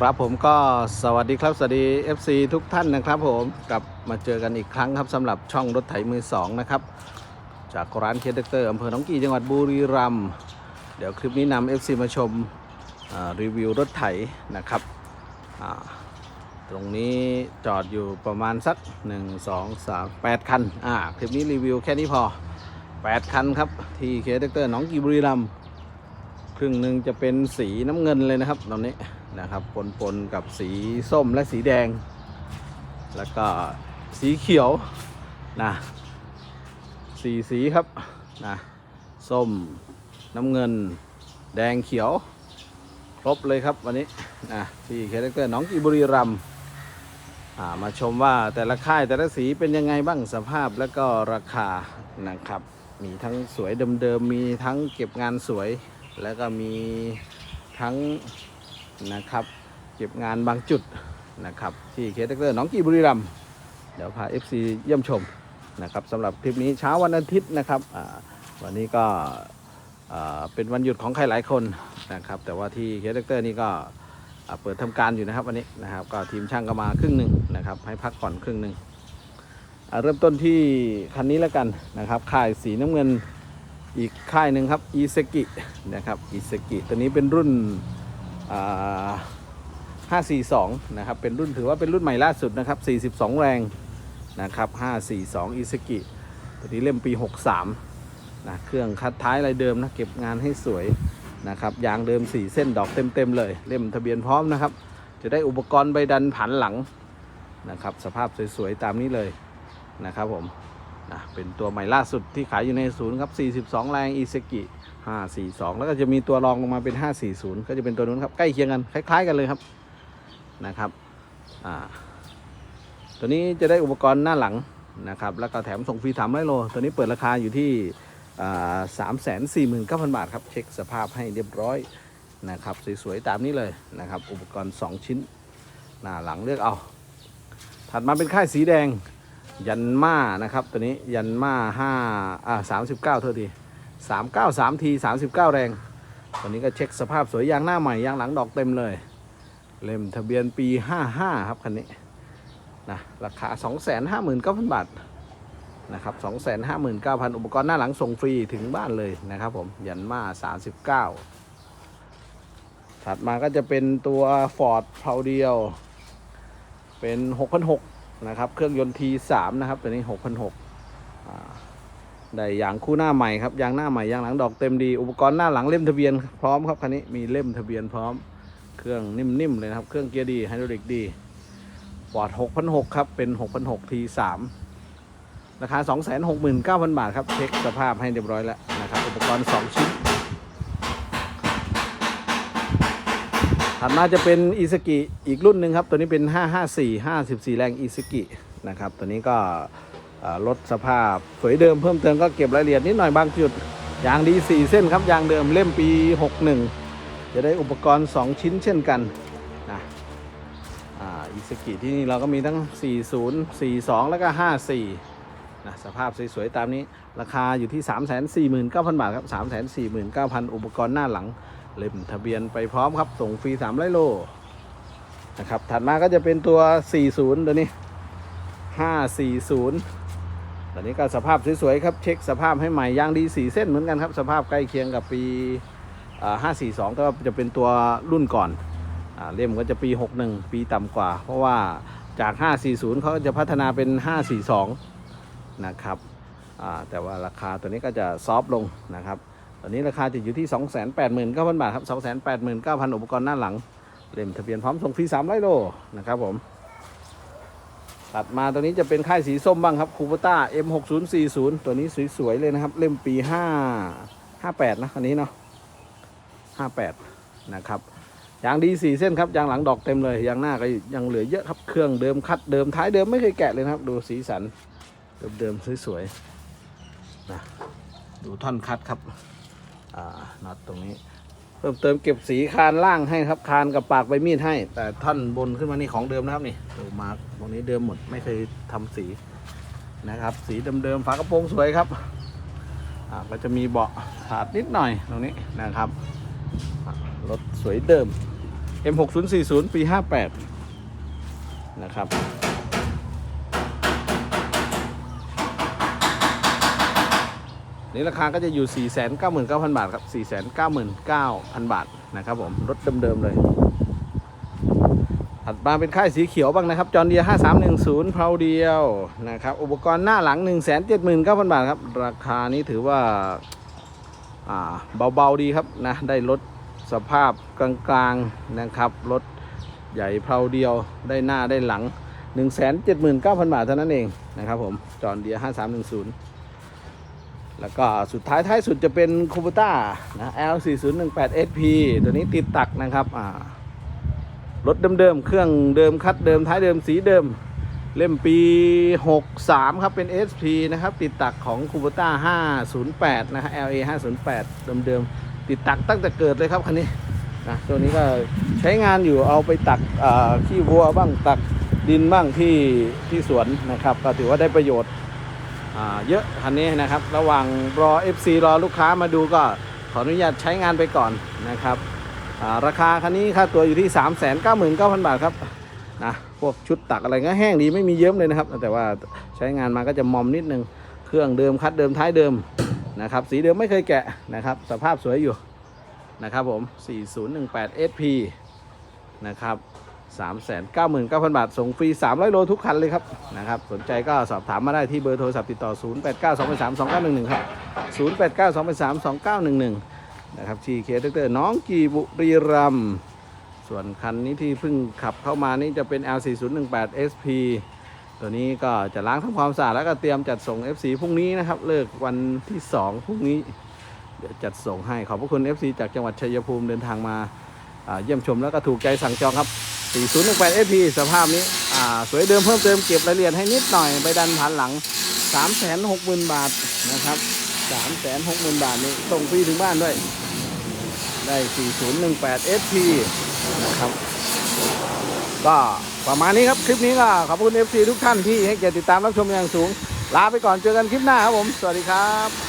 ครับผมก็สวัสดีครับ สวัสดี FC ทุกท่านนะครับผมกลับมาเจอกันอีกครั้งครับสำหรับช่องรถไถมือสองนะครับ จากร้านเคเดเตอร์อำเภอหนองกี่จังหวัดบุรีรัมย์เดี๋ยวคลิปนี้นำ FC มาชมารีวิวรถไถนะครับ ตรงนี้จอดอยู่ประมาณสัก 1 2 3 8 คันอ่าคลิปนี้รีวิวแค่นี้พอ 8 คันครับ ที่เคเดเตอร์หนองกี่บุรีรัมย์ครึ่งหนึ่งจะเป็นสีน้ำเงินเลยนะครับ ตอนนี้ นะครับปนปนๆกับสีส้มและสีแดง แล้วก็สีเขียวนะสีสีครับนะส้มน้ำเงิน แดงเขียว ครบเลยครับวันนี้นะที่คาแรคเตอร์น้องกีบุรีรัมมาชมว่าแต่ละค่ายแต่ละสีเป็นยังไงบ้างสภาพและก็ราคานะครับ มีทั้งสวยเดิมๆมีทั้งเก็บงานสวย แล้วก็มีทั้ง นะครับ เก็บงานบางจุดนะครับ ที่เคสเตอร์น้องกีบุรีรัมเดี๋ยวพา FC เยี่ยมชมนะครับสำหรับคลิปนี้เช้าวันอาทิตย์นะครับวันนี้ก็เป็นวันหยุดของใครหลายคนนะครับ แต่ว่าที่เคสเตอร์นี่ก็เปิดทำการอยู่นะครับวันนี้นะครับ ก็ทีมช่างก็มาครึ่งหนึ่งนะครับ ให้พักผ่อนครึ่งหนึ่งเริ่มต้นที่คันนี้แล้วกันนะครับค่ายสีน้ำเงินอีกค่ายหนึ่งครับอีเซกินะครับอีเซกิตัวนี้เป็นรุ่น 542 นะครับ เป็นรุ่นถือว่าเป็นรุ่นใหม่ล่าสุดนะครับ 42 แรงนะครับ 542อีเซกิตัวนี้เล่มปี 63 นะ เครื่องคัดท้ายอะไรเดิมนะ เก็บงานให้สวยนะครับ ยางเดิม 4 เส้นดอกเต็มๆเลย เล่มทะเบียนพร้อมนะครับ จะได้อุปกรณ์ใบดันผันหลังนะครับ สภาพสวยๆ ตามนี้เลยนะครับผม นะเป็นตัวใหม่ล่าสุดที่ขายอยู่ในศูนย์ครับ 42 แรงอีเซกิ542 แล้วก็จะมีตัวรองลงมาเป็น 540 ก็จะเป็นตัวนู้นครับ ใกล้เคียงกัน คล้าย ๆ กันเลยครับนะครับอ่าตัวนี้จะได้อุปกรณ์หน้าหลังนะครับ แล้วก็แถมส่งฟรีถามร้อยโล ตัวนี้เปิดราคาอยู่ที่สามแสนสี่หมื่นเก้าพันบาทครับ เช็คสภาพให้เรียบร้อยนะครับ สวยๆ ตามนี้เลยนะครับ อุปกรณ์ 2 ชิ้น หน้าหลังเลือกเอา ถัดมาเป็นค่ายสีแดง ยันมานะครับ ตัวนี้ยันมาห้าอ่าสามสิบเก้าเท่าทีสามเก้าสามทีสามสิบเก้าแรงตัวนี้ก็เช็คสภาพสวยยางหน้าใหม่ยางหลังดอกเต็มเลย เล่มทะเบียนปีห้าห้าครับคันนี้นะราคาสองแสนห้าหมื่นเก้าพันบาทนะครับสองแสนห้าหมื่นเก้าพันอุปกรณ์หน้าหลังส่งฟรีถึงบ้านเลยนะครับผมยันมาสามสิบเก้าถัดมาก็จะเป็นตัว Ford เพาเดียว เป็นหกพั นะครับ เครื่องยนต์ T3 นะครับตัวนี้6,600อ่าได้ยางคู่หน้าใหม่ครับยางหน้าใหม่ยางหลังดอกเต็มดี อุปกรณ์หน้าหลังเล่มทะเบียนพร้อมครับคันนี้มีเล่มทะเบียนพร้อม เครื่องนิ่มๆเลยนะครับ เครื่องเกียร์ดีไฮดรอลิกดีปอด6,600ครับเป็น6,600 T3 ราคา 269,000 บาทครับ เช็คสภาพให้เรียบร้อยแล้วนะครับ อุปกรณ์ 2 ชิ้น ถัดมาจะเป็นอีสกิอีกรุ่นหนึ่งครับ ตัวนี้เป็น 554 54 แรงอีสกินะครับ ตัวนี้ก็ลดสภาพสวยเดิมเพิ่มเติมก็เก็บรายละเอียดนิดหน่อยบางจุดยางดี 4 เส้นครับยางเดิมเล่มปี 61 จะได้อุปกรณ์ 2 ชิ้นเช่นกันนะอ่าอีสกิที่นี่เราก็มีทั้ง 40 42 แล้วก็ 54นะสภาพสวยๆตามนี้ราคาอยู่ที่ 349,000 บาทครับ 349,000 อุปกรณ์หน้าหลัง เล่มทะเบียนไปพร้อมครับ ส่งฟรี300โลนะครับ ถัดมาก็จะเป็นตัว 40 ตัวนี้ 540 ตัวนี้ก็สภาพสวยๆครับ เช็คสภาพให้ใหม่ยางดี4เส้นเหมือนกันครับ สภาพใกล้เคียงกับปี542 ก็จะเป็นตัวรุ่นก่อนอเล่มก็จะปี 61 ปีต่ำกว่า เพราะว่าจาก 540 เขาจะพัฒนาเป็น 542 นะครับแต่ว่าราคาตัวนี้ก็จะซอฟลงนะครับ อนนี้ราคาจะอยู่ที่ 289,000 บาทครับ 289,000 อุปกรณ์หน้าหลัง เล่มทะเบียนพร้อมส่งฟรี300โลนะครับผม ตัดมาตัวนี้จะเป็นค่ายสีส้มบ้างครับคูปต้า M6040 ตัวนี้สวยๆเลยนะครับ เล่มปี 5 58 นะอันนี้เนาะ58 นะครับยางดี 4 เส้นครับยางหลังดอกเต็มเลยยางหน้าก็ยังเหลือเยอะครับเครื่องเดิมคัดเดิมท้ายเดิมไม่เคยแกะเลยนะครับ ดูสีสันเดิมๆสวยๆนะดูท่อนคัดครับ น็อตตรงนี้ เพิ่มเติมเก็บสีคานล่างให้ครับคานกับปากใบมีดให้ แต่ท่อนบนขึ้นมานี่ของเดิมนะครับนี่ดูมาร์กตรงนี้เดิมหมดไม่เคยทำสีนะครับ สีเดิมๆฝากระโปรงสวยครับก็จะมีเบาะขาดนิดหน่อยตรงนี้นะครับรถสวยเดิม M6040 ปี 58 นะครับ นี่ราคาก็จะอยู่ 499,000 บาทครับ 499,000 บาทนะครับผมรถเดิมๆเลยถัดมาเป็นค่ายสีเขียวบ้างนะครับจอห์นเดีย5310เพาเดียวนะครับอุปกรณ์หน้าหลัง 179,000 บาทครับ ราคานี้ถือว่าเบาๆดีครับนะได้รถสภาพกลางๆนะครับรถใหญ่เพาเดียวได้หน้าได้หลัง 179,000 บาทเท่านั้นเองนะครับผมจอห์นเดีย5310 แล้วก็สุดท้ายท้ายสุดจะเป็นคูปต้านะ L4018SP ตัวนี้ติดตักนะครับรถเดิมๆ เครื่องเดิมคัดเดิมท้ายเดิมสีเดิม เล่มปี 63 ครับเป็น SP นะครับ ติดตักของคูปต้า508 นะฮะ LA 508 เดิมๆ ติดตักตั้งแต่เกิดเลยครับคันนี้นะตัวนี้ก็ใช้งานอยู่เอาไปตักขี้วัวบ้างตักดินบ้างที่ที่สวนนะครับ ก็ถือว่าได้ประโยชน์ เยอะคันนี้นะครับ ระหว่างรอ FC รอลูกค้ามาดูก็ขออนุญาตใช้งานไปก่อนนะครับราคาคันนี้ค่าตัวอยู่ที่ 3 9 9 0 0 0 บาทครับนะพวกชุดตักอะไรก็แห้งดีไม่มีเยิ้มเลยนะครับ แต่ว่าใช้งานมาก็จะมอมนิดนึง เครื่องเดิมคัดเดิมท้ายเดิมนะครับ สีเดิมไม่เคยแกะนะครับ สภาพสวยอยู่นะครับผม 4018 SP นะครับ 399,000 บาท ส่งฟรี 300 โลทุกคันเลยครับนะครับ สนใจก็สอบถามมาได้ที่เบอร์โทรศัพท์ติดต่อ 0892232911 ครับ 0892232911 นะครับที่เคสเตอร์น้องกีบุรีรัมส่วนคันนี้ที่เพิ่งขับเข้ามานี่จะเป็น L4018 SP ตัวนี้ก็จะล้างทำความสะอาดแล้วก็เตรียมจัดส่ง FC พรุ่งนี้นะครับ เลิกวันที่ 2 พรุ่งนี้เดี๋ยวจัดส่งให้ขอบพระคุณ FC จากจังหวัดชัยภูมิเดินทางมาเยี่ยมชมแล้วก็ถูกใจสั่งจองครับ 4018 SP สภาพนี้ อ่า สวยเดิมเพิ่มเติมเก็บรายละเอียดให้นิดหน่อย ไปดันผ่านหลัง 360,000 บาทนะครับ360,000 บาทนี่ส่งฟรีถึงบ้านด้วย ได้ 4018 SP นะครับ ก็ประมาณนี้ครับ คลิปนี้ก็ขอบคุณ FC ทุกท่านที่ให้เกียรติติดตามรับชมอย่างสูง ลาไปก่อนเจอกันคลิปหน้าครับผม สวัสดีครับ